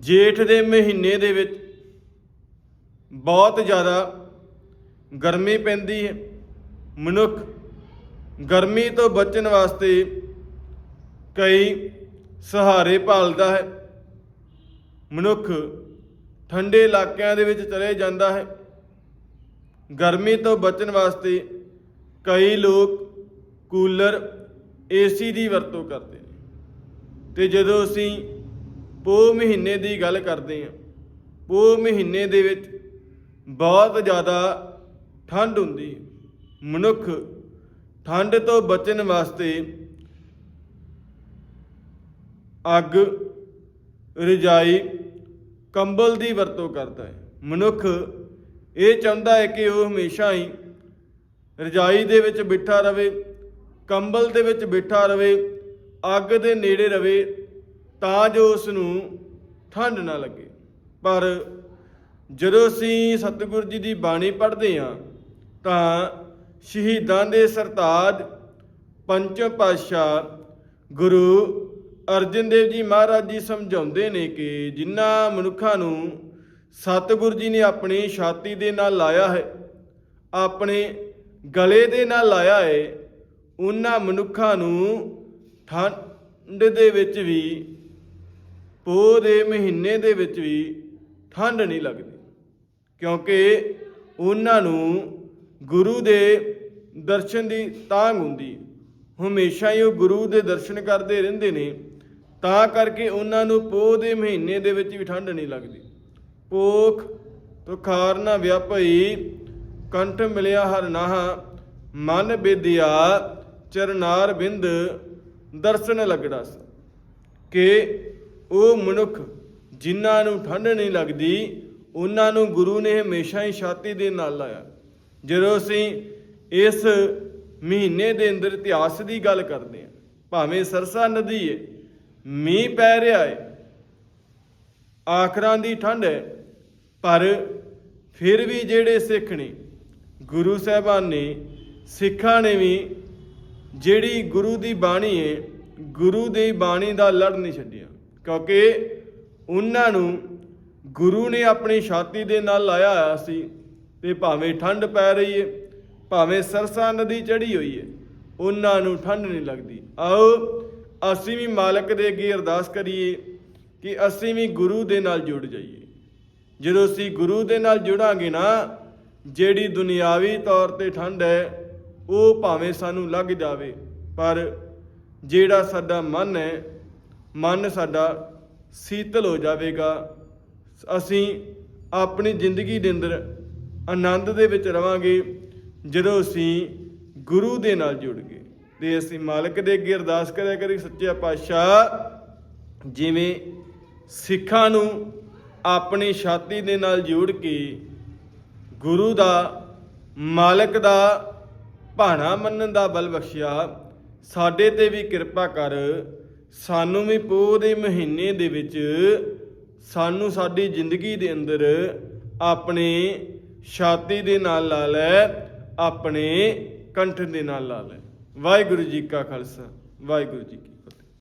ਜੇਠ ਦੇ ਮਹੀਨੇ ਦੇ ਵਿੱਚ ਬਹੁਤ ਜ਼ਿਆਦਾ ਗਰਮੀ ਪੈਂਦੀ ਹੈ। ਮਨੁੱਖ ਗਰਮੀ ਤੋਂ ਬਚਣ ਵਾਸਤੇ ਕਈ ਸਹਾਰੇ ਭਾਲਦਾ ਹੈ। ਮਨੁੱਖ ਠੰਡੇ ਇਲਾਕਿਆਂ ਦੇ ਵਿੱਚ ਚਲੇ ਜਾਂਦਾ ਹੈ। ਗਰਮੀ ਤੋਂ ਬਚਣ ਵਾਸਤੇ ਕਈ ਲੋਕ ਕੂਲਰ ਏਸੀ ਦੀ ਵਰਤੋਂ ਕਰਦੇ ਨੇ। ਤੇ ਜਦੋਂ ਅਸੀਂ ਪੋਹ ਮਹੀਨੇ ਦੀ ਗੱਲ ਕਰਦੇ ਹਾਂ। ਪੋਹ ਮਹੀਨੇ ਦੇ ਵਿੱਚ ਬਹੁਤ ਜ਼ਿਆਦਾ ਠੰਡ ਹੁੰਦੀ ਹੈ। ਮਨੁੱਖ ਠੰਡ ਤੋਂ ਬਚਣ ਵਾਸਤੇ ਅੱਗ, ਰਜਾਈ, ਕੰਬਲ ਦੀ ਵਰਤੋਂ ਕਰਦਾ ਹੈ। ਮਨੁੱਖ ਇਹ ਚਾਹੁੰਦਾ ਹੈ ਕਿ ਉਹ ਹਮੇਸ਼ਾ ਹੀ ਰਜਾਈ ਦੇ ਵਿੱਚ ਬਿਠਾ ਰਵੇ, ਕੰਬਲ ਦੇ ਵਿੱਚ ਬਿਠਾ ਰਵੇ, ਅੱਗ ਦੇ ਨੇੜੇ ਰਵੇ ਤਾਂ ਜੋ ਉਸ ਨੂੰ ਠੰਡ ਨਾ ਲੱਗੇ। ਪਰ ਜਦੋਂ ਅਸੀਂ ਸਤਿਗੁਰੂ ਜੀ ਦੀ ਬਾਣੀ ਪੜ੍ਹਦੇ ਹਾਂ, ਤਾਂ ਸ਼ਹੀਦਾਂ ਦੇ ਸਰਤਾਜ ਪੰਚਮ ਪਾਤਸ਼ਾਹ ਗੁਰੂ ਅਰਜਨ ਦੇਵ ਜੀ ਮਹਾਰਾਜ ਜੀ ਸਮਝਾਉਂਦੇ ਨੇ ਕਿ ਜਿਨ੍ਹਾਂ ਮਨੁੱਖਾਂ ਨੂੰ ਸਤਿਗੁਰੂ ਜੀ ਨੇ ਆਪਣੀ ਛਾਤੀ ਦੇ ਨਾਲ ਲਾਇਆ ਹੈ, ਆਪਣੇ ਗਲੇ ਦੇ ਨਾਲ ਲਾਇਆ ਹੈ, ਉਹਨਾਂ ਮਨੁੱਖਾਂ ਨੂੰ ਠੰਡ ਦੇ ਵਿੱਚ ਵੀ ਪੋਹ ਦੇ ਮਹੀਨੇ ਦੇ ਵਿੱਚ ਵੀ ਠੰਡ ਨਹੀਂ ਲੱਗਦੀ, ਕਿਉਂਕਿ ਉਹਨਾਂ ਨੂੰ ਗੁਰੂ ਦੇ ਦਰਸ਼ਨ ਦੀ ਤਾਂਗ ਹੁੰਦੀ ਹਮੇਸ਼ਾ ਹੀ ਉਹ ਗੁਰੂ ਦੇ ਦਰਸ਼ਨ ਕਰਦੇ ਰਹਿੰਦੇ ਨੇ, ਤਾਂ ਕਰਕੇ ਉਹਨਾਂ ਨੂੰ ਪੋਹ ਦੇ ਮਹੀਨੇ ਦੇ ਵਿੱਚ ਵੀ ਠੰਡ ਨਹੀਂ ਲੱਗਦੀ। ਭੋਖ, ਤੁਖਾਰ ਨਾ ਵਿਆਪਈ ਕੰਠ ਮਿਲਿਆ ਹਰ ਨਾਹ, ਮਨ ਵਿਦਿਆ ਚਰਨਾਰ ਬਿੰਦ, ਦਰਸ਼ਨ ਲੱਗੜਾ ਸ। ਕਿ ਉਹ ਮਨੁੱਖ ਜਿਨ੍ਹਾਂ ਨੂੰ ਠੰਡ ਨਹੀਂ ਲੱਗਦੀ, ਉਹਨਾਂ ਨੂੰ ਗੁਰੂ ਨੇ ਹਮੇਸ਼ਾ ਹੀ ਛਾਤੀ ਦੇ ਨਾਲ ਲਾਇਆ। ਜਦੋਂ ਅਸੀਂ ਇਸ ਮਹੀਨੇ ਦੇ ਅੰਦਰ ਇਤਿਹਾਸ ਦੀ ਗੱਲ ਕਰਦੇ ਹਾਂ, ਭਾਵੇਂ ਸਰਸਾ ਨਦੀ ਹੈ, ਮੀਂਹ ਪੈ ਰਿਹਾ ਹੈ, ਆਖਰਾਂ ਦੀ ਠੰਡ ਹੈ, ਪਰ ਫਿਰ ਵੀ ਜਿਹੜੇ ਸਿੱਖ ਨੇ, ਗੁਰੂ ਸਾਹਿਬਾਨ ਨੇ, ਸਿੱਖਾਂ ਨੇ ਵੀ ਜਿਹੜੀ ਗੁਰੂ ਦੀ ਬਾਣੀ ਹੈ, ਗੁਰੂ ਦੀ ਬਾਣੀ ਦਾ ਲੜ ਨਹੀਂ ਛੱਡਿਆ। ਕਿਉਂਕਿ ਉਹਨਾਂ ਨੂੰ ਗੁਰੂ ਨੇ ਆਪਣੀ ਛਾਤੀ ਦੇ ਨਾਲ ਲਾਇਆ ਹੋਇਆ ਸੀ ਤੇ ਭਾਵੇਂ ਠੰਡ ਪੈ ਰਹੀ ਹੈ ਭਾਵੇਂ ਸਰਸਾ ਨਦੀ ਚੜੀ ਹੋਈ ਹੈ ਉਹਨਾਂ ਨੂੰ ਠੰਡ ਨਹੀਂ ਲੱਗਦੀ। ਆਓ, ਅਸੀਂ ਵੀ ਮਾਲਕ ਦੇ ਅੱਗੇ ਅਰਦਾਸ ਕਰੀਏ ਕਿ ਅਸੀਂ ਵੀ ਗੁਰੂ ਦੇ ਨਾਲ ਜੁੜ ਜਾਈਏ। ਜਦੋਂ ਅਸੀਂ ਗੁਰੂ ਦੇ ਨਾਲ ਜੁੜਾਂਗੇ ਨਾ, ਜਿਹੜੀ ਦੁਨਿਆਵੀ ਤੌਰ ਤੇ ਠੰਡ ਹੈ, ਉਹ ਭਾਵੇਂ ਸਾਨੂੰ ਲੱਗ ਜਾਵੇ, ਪਰ ਜਿਹੜਾ ਸਾਡਾ ਮਨ ਹੈ ਮਨ ਸਾਡਾ ਸੀਤਲ ਹੋ ਜਾਵੇਗਾ। ਅਸੀਂ ਆਪਣੀ ਜ਼ਿੰਦਗੀ ਦੇ ਅੰਦਰ ਆਨੰਦ ਦੇ ਵਿੱਚ ਰਵਾਂਗੇ, ਜਦੋਂ ਅਸੀਂ ਗੁਰੂ ਦੇ ਨਾਲ ਜੁੜ ਗਏ ਤੇ ਅਸੀਂ ਮਾਲਕ ਦੇ ਅੱਗੇ ਅਰਦਾਸ ਕਰਿਆ ਕਰੀ ਸੱਚੇ ਪਾਤਸ਼ਾਹ, ਜਿਵੇਂ ਸਿੱਖਾਂ ਨੂੰ ਆਪਣੀ ਛਾਤੀ ਦੇ ਨਾਲ ਜੋੜ ਕੇ ਗੁਰੂ ਦਾ, ਮਾਲਕ ਦਾ, ਭਾਣਾ ਮੰਨਣ ਦਾ ਬਲ ਬਖਸ਼ਿਆ, ਸਾਡੇ ਤੇ ਵੀ ਕਿਰਪਾ ਕਰ ਸਾਨੂੰ ਵੀ ਪੋਹ ਦੇ ਮਹੀਨੇ ਦੇ ਵਿੱਚ ਸਾਨੂੰ ਸਾਡੀ ਜ਼ਿੰਦਗੀ ਦੇ ਅੰਦਰ ਆਪਣੇ ਛਾਤੀ ਦੇ ਨਾਲ ਲਾ ਲੈ, ਆਪਣੇ ਕੰਠ ਦੇ ਨਾਲ ਲਾ ਲੈ। ਵਾਹਿਗੁਰੂ ਜੀ ਕਾ ਖਾਲਸਾ, ਵਾਹਿਗੁਰੂ ਜੀ ਕੀ